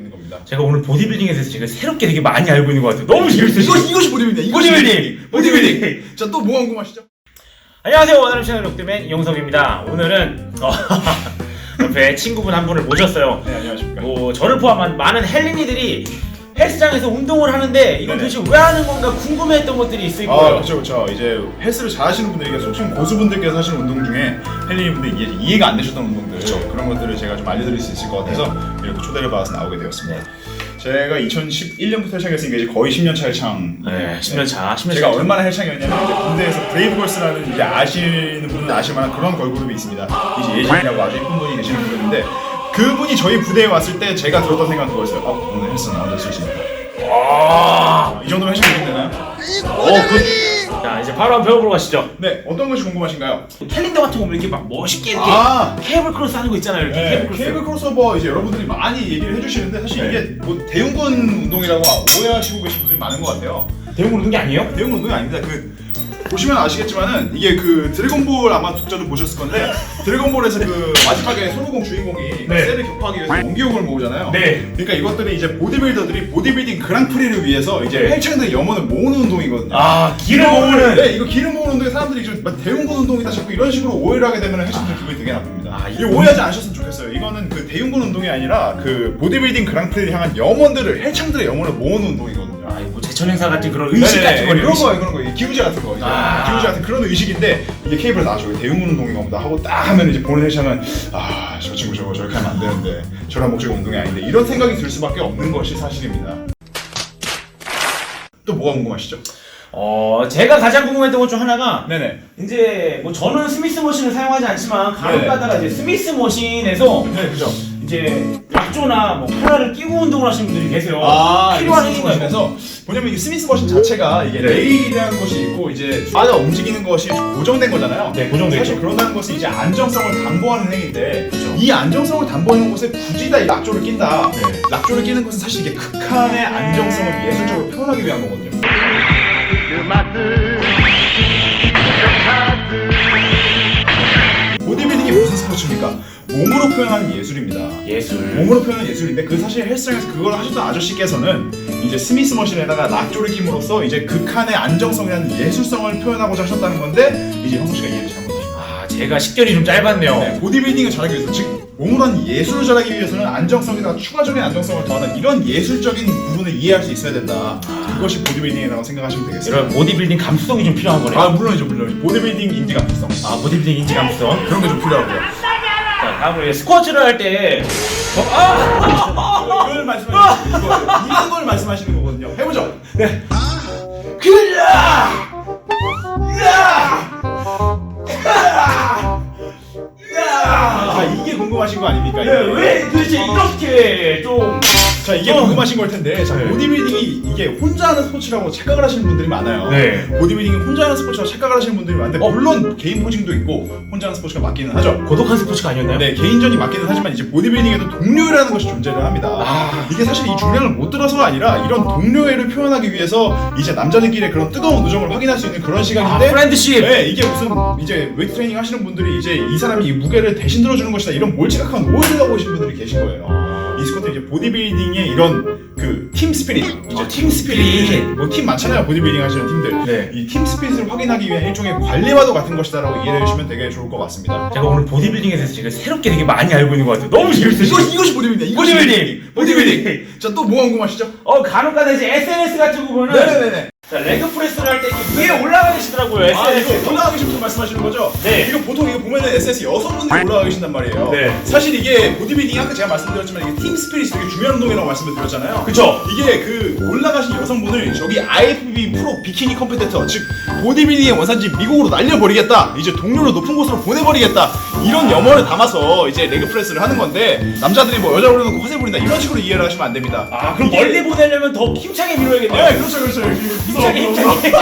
있는 겁니다. 제가 오늘 보디빌딩에 대해서 제가 새롭게 되게 많이 알고 있는 것 같아요. 너무 재밌어요. 이거 이것이 보디빌딩. 보디빌딩! 보디빌딩! 자, 또 뭐가 궁금하시죠? 안녕하세요. 원하는 채널 록드맨 이용석입니다. 오늘은 어, 옆에 친구분 한 분을 모셨어요. 네, 안녕하십니까. 뭐 저를 포함한 많은 헬린이들이 헬스장에서 운동을 하는데 이걸 네네. 도대체 왜 하는 건가 궁금해했던 것들이 있을 아, 거예요. 그렇죠, 그렇죠. 이제 헬스를 잘하시는 분들에게 속칭 고수분들께서 하시는 운동 중에 헬리님 분들 이해, 이해가 안 되셨던 운동들 그렇죠. 그런 것들을 제가 좀 알려드릴 수 있을 것 같아서 이렇게 초대를 받아서 나오게 되었습니다. 제가 2011년부터 헬창했으니까 이제 거의 10년 차 헬창. 네, 10년 차, 10년 제가 차. 얼마나 헬창이었냐면 이제 군대에서 브레이브걸스라는 이제 아시는 분은 아실 만한 그런 걸그룹이 있습니다. 이제 예진이라고 아주 예쁜 분이 계시는 분인데 그분이 저희 부대에 왔을 때 제가 들었던 생각은 그거였어요. 어, 오늘 헬스 나온다 쓰십니다. 와. 이 정도면 헬스 되나요? 어, 그. 자, 이제 바로 한번 배워보러 가시죠. 네, 어떤 것이 궁금하신가요? 캘린더 같은 거 보면 이렇게 막 멋있게 이렇게 아, 케이블 크로스 하는 거 있잖아요. 이렇게 네, 케이블 크로스. 케이블 크로스오버 이제 여러분들이 많이 얘기를 해주시는데 사실 네. 이게 뭐 대웅군 운동이라고 오해하시고 계신 분들이 많은 것 같아요. 대웅 그러는 게 아니에요? 대웅 운동이 아닙니다. 그 보시면 아시겠지만은 이게 그 드래곤볼 아마 독자도 보셨을 건데 드래곤볼에서 그 마지막에 손오공 주인공이 네. 셀을 격파하기 위해서 원기옥을 모으잖아요. 네. 그러니까 이것들이 이제 보디빌더들이 보디빌딩 그랑프리를 위해서 이제 네. 헬창들 염원을 모으는 운동이거든요. 아, 기를 모으는. 네, 이거 기름 모으는 운동에 사람들이 좀막 대웅군 운동이다 자꾸 이런 식으로 오해를 하게 되면 헬창들 기분이 되게 나쁩니다. 아, 이거 오해하지 않으셨으면 좋겠어요. 이거는 그 대웅군 운동이 아니라 그 보디빌딩 그랑프리를 향한 염원들을 헬창들의 염원을 모으는 운동이거든요. 아, 뭐 제천 행사 같은 그런 의식 네네, 같은 거를 그런 의식. 거예요 그런 거 기우제 같은 거 이제 아. 기우제 같은 그런 의식인데 이게 케이블 나와서 대웅군 운동인가 보다 하고 딱 하면 이제 보는 헬창은 아저 친구 저거 저렇게 하면 안 되는데 저런 목적이 운동이 아닌데 이런 생각이 들 수밖에 없는 것이 사실입니다 또 뭐가 궁금하시죠? 어, 제가 가장 궁금했던 것 중 하나가 네네 이제 뭐 저는 스미스 머신을 사용하지 않지만 간혹 네. 가다가 이제 스미스 머신에서 네 그죠 이제 약조나 뭐 팔라를 끼고 운동을 하시는 분들이 계세요. 아, 필요한 스미스 행위인가요? 머신에서 뭐냐면 이게 스미스 머신 자체가 이게 네. 레일이라는 것이 있고 이제 바가 움직이는 것이 고정된 거잖아요. 네, 고정돼 사실 있죠. 그런다는 것은 이제 안정성을 담보하는 행위인데 그렇죠. 이 안정성을 담보하는 곳에 굳이 다이 락조를 낀다. 네. 락조를 끼는 것은 사실 이게 극한의 안정성을 예술적으로 표현하기 위한 거거든요. 보디빌 몸으로 표현하는 예술입니다. 예술. 몸으로 표현하는 예술인데 그 사실 헬스장에서 그걸 하셨던 아저씨께서는 이제 스미스 머신에다가 락조를 킴으로써 이제 극한의 안정성이라는 예술성을 표현하고자 하셨다는 건데 이제 형석 씨가 이해를 잘못하신 거예요. 아, 제가 식견이 좀 짧았네요. 네, 보디빌딩을 잘하기 위해서 즉 몸으로 하는 예술을 잘하기 위해서는 안정성에다가 추가적인 안정성을 더하는 이런 예술적인 부분을 이해할 수 있어야 된다. 그것이 보디빌딩이라고 생각하시면 되겠습니다. 이런 보디빌딩 감수성이 좀 필요한 거네요. 아 물론이죠 물론 보디빌딩 인지 감수성 아, 보디빌딩 인지 감수성. 그런 게 좀 필요하고요. 자, 다음으로 이제 스쿼트를 할 때. 어, 아! 이걸 말씀하시는 거예요. 이런 걸 말씀하시는 거거든요. 해보죠. 네. 야! 자 이게 궁금하신 거 아닙니까? 네, 왜 도대체 이렇게 좀. 자 이게 어. 궁금하신 걸 텐데 자 네. 보디빌딩이 이게 혼자 하는 스포츠라고 착각을 하시는 분들이 많아요. 네. 보디빌딩이 혼자 하는 스포츠라고 착각을 하시는 분들이 많은데 물론 개인 포징도 있고 혼자 하는 스포츠가 맞기는 하죠. 고독한 스포츠가 아니었나요? 네 개인전이 맞기는 하지만 이제 보디빌딩에도 동료애라는 것이 존재를 합니다. 아. 이게 사실 이 중량을 못 들어서가 아니라 이런 동료애를 표현하기 위해서 이제 남자들끼리 그런 뜨거운 우정을 확인할 수 있는 그런 아, 시간인데 프렌드십. 네, 이게 무슨 이제 웨이트 트레이닝 하시는 분들이 이제 이 사람이 이 무게를 대신 들어주는 것이다 이런 몰지각한 오해를 하고 계신 분들이 계신 거예요. 이 스쿼트 이제 보디빌딩의 이런 그 팀 스피릿, 아, 팀 스피릿. 뭐팀 많잖아요 보디빌딩 하시는 팀들. 네. 이 팀 스피릿을 확인하기 위한 일종의 관리와도 같은 것이다라고 이해해 주시면 되게 좋을 것 같습니다. 제가 오늘 보디빌딩에 대해서 제가 새롭게 되게 많이 알고 있는 것 같아요. 너무 재밌어요. 이거 이것이 보디빌딩, 보디빌딩! 보디빌딩! 자또 뭐 궁금하시죠? 어, 간혹 가다 이제 SNS 같은 거 보면은. 네네네. 자, 레그 프레스를 할 때 위에 올라가 계시더라고요, 아. 이거 올라가 계신 분 말씀하시는 거죠? 네. 이거 보통 이거 보면은 SS 여성분들이 올라가 계신단 말이에요. 네. 사실 이게 보디빌딩 아까 제가 말씀드렸지만 이게 팀 스피릿이 되게 중요한 운동이라고 말씀을 드렸잖아요. 그쵸? 이게 그 올라가신 여성분을 저기 IFBB 프로 비키니 컴피테터 즉 보디빌딩의 원산지 미국으로 날려버리겠다 이제 동료를 높은 곳으로 보내버리겠다 이런 염원을 담아서 이제 레그 프레스를 하는 건데 남자들이 뭐 여자 거 허세 부린다 이런 식으로 이해를 하시면 안 됩니다 아, 그럼 이게- 멀리 보내려면 더 힘차게 밀어야겠네요. 네 그렇죠 그렇죠 힘차게.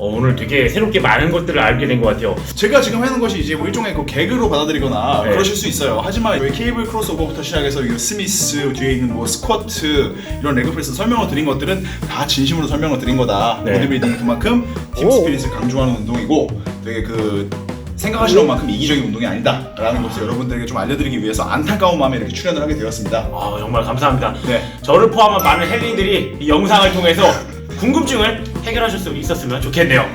어, 오늘 되게 새롭게 많은 것들을 알게 된 것 같아요. 제가 지금 하는 것이 이제 뭐 일종의 그 개그로 받아들이거나 네. 그러실 수 있어요. 하지만 왜 케이블 크로스오버부터 시작해서 이 스미스 뒤에 있는 뭐 스쿼트 이런 레그 프레스 설명을 드린 것들은 다 진심으로 설명을 드린 거다. 네. 보디빌딩이 그만큼 팀 스피릿을 강조하는 운동이고 되게 그 생각하시는 만큼 이기적인 운동이 아니다라는 것을 여러분들에게 좀 알려드리기 위해서 안타까운 마음에 이렇게 출연을 하게 되었습니다. 아 정말 감사합니다. 네. 저를 포함한 많은 헬린들이 이 영상을 통해서 궁금증을 해결하실 수 있었으면 좋겠네요.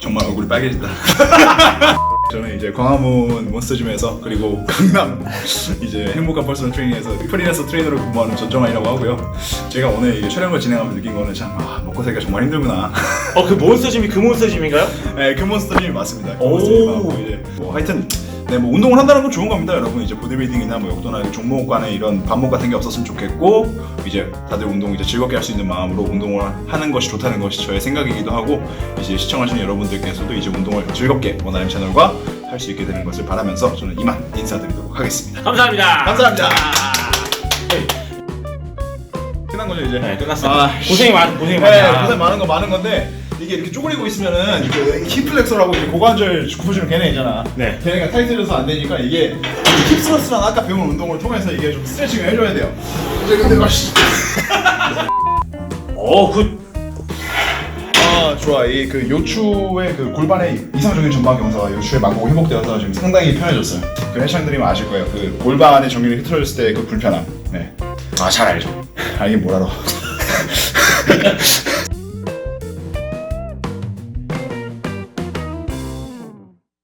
정말 얼굴이 빨개진다. 저는 이제 광화문 몬스터짐에서 그리고 강남 이제 행복한 퍼스널 트레이닝에서 프리랜서 트레이너로 근무하는 전정환이라고 하고요. 제가 오늘 이게 촬영을 진행하면서 느낀 거는 참 아, 먹고 살기가 정말 힘들구나. 어 그 몬스터짐이 그 몬스터짐인가요? 네, 그 몬스터짐이 맞습니다. 그 오. 몬스터짐하고 이제 뭐 하여튼 네, 뭐 운동을 한다는 건 좋은 겁니다, 여러분. 이제 보디빌딩이나 뭐 역도나 종목 간에 이런 반목 같은 게 없었으면 좋겠고 이제 다들 운동 이제 즐겁게 할 수 있는 마음으로 운동을 하는 것이 좋다는 것이 저의 생각이기도 하고 이제 시청하시는 여러분들께서도 이제 운동을 즐겁게 원하는 채널과 할 수 있게 되는 것을 바라면서 저는 이만 인사드리도록 하겠습니다. 감사합니다. 감사합니다. 네, 끝난 거죠 이제? 네 끝났어요. 아, 고생이 많 고생이 네, 많아. 고생 많은 거 많은 건데 이게 이렇게 쪼그리고 있으면은 이렇게 힙플렉서라고 이제 고관절 구부주는 걔네 있잖아. 네. 걔네가 타이트해서 안 되니까 이게 힙스러스라는 아까 배운 운동을 통해서 이게 좀 스트레칭을 해줘야 돼요. 이제 근데 맛이 어그 아 좋아 이 그 요추의 그 골반의 이상적인 전방 경사가 요추의 만곡 회복되어서 지금 상당히 편해졌어요. 그 해창들이면 아실 거예요. 그 골반의 정렬이 흐트러졌을 때 그 불편함. 네. 아 잘 알죠. 아 이게 뭐라로?